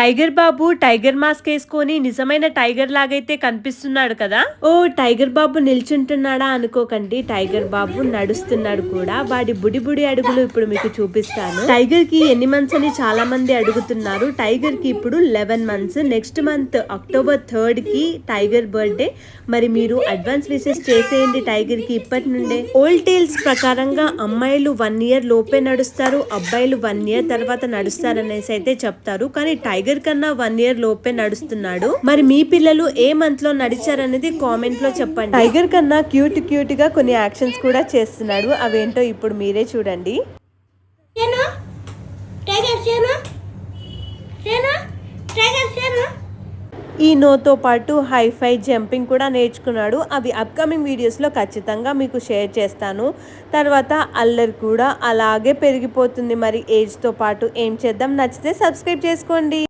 Tiger బాబు tiger mask వేసుకొని నిజమైన tiger లాగైతే కనిపిస్తున్నాడు కదా? ఓ టైగర్ బాబు నిల్చుంటున్నాడా అనుకోకండి. టైగర్ బాబు నడుస్తున్నాడు కూడా. వాడి బుడి బుడి అడుగులు ఇప్పుడు మీకు చూపిస్తాను. టైగర్కి ఎన్ని మంత్స్ అని చాలా మంది అడుగుతున్నారు. టైగర్కి ఇప్పుడు eleven months. Next month October థర్డ్కి tiger birthday. మరి మీరు అడ్వాన్స్ విషెస్ చేసేయండి టైగర్కి ఇప్పటి నుండే. ఓల్డ్ టేల్స్ ప్రకారంగా అమ్మాయిలు వన్ ఇయర్ లోపే నడుస్తారు. అబ్బాయిలు వన్ ఇయర్ తర్వాత నడుస్తారు అనేసి అయితే చెప్తారు. కానీ టైగర్ కన్నా వన్ ఇయర్ లోపే నడుస్తున్నాడు. మరి మీ పిల్లలు ఏ మంత్లో నడిచారనేది కామెంట్లో చెప్పండి. టైగర్ కన్నా క్యూట్ క్యూట్గా కొన్ని యాక్షన్స్ కూడా చేస్తున్నాడు. అవేంటో ఇప్పుడు మీరే చూడండి. ఈ నోతో పాటు హైఫై జంపింగ్ కూడా నేర్చుకున్నాడు. అవి అప్కమింగ్ వీడియోస్లో ఖచ్చితంగా మీకు షేర్ చేస్తాను. తర్వాత అల్లరి కూడా అలాగే పెరిగిపోతుంది. మరి ఏజ్తో పాటు ఏం చేద్దాం నచ్చితే సబ్స్క్రైబ్ చేసుకోండి.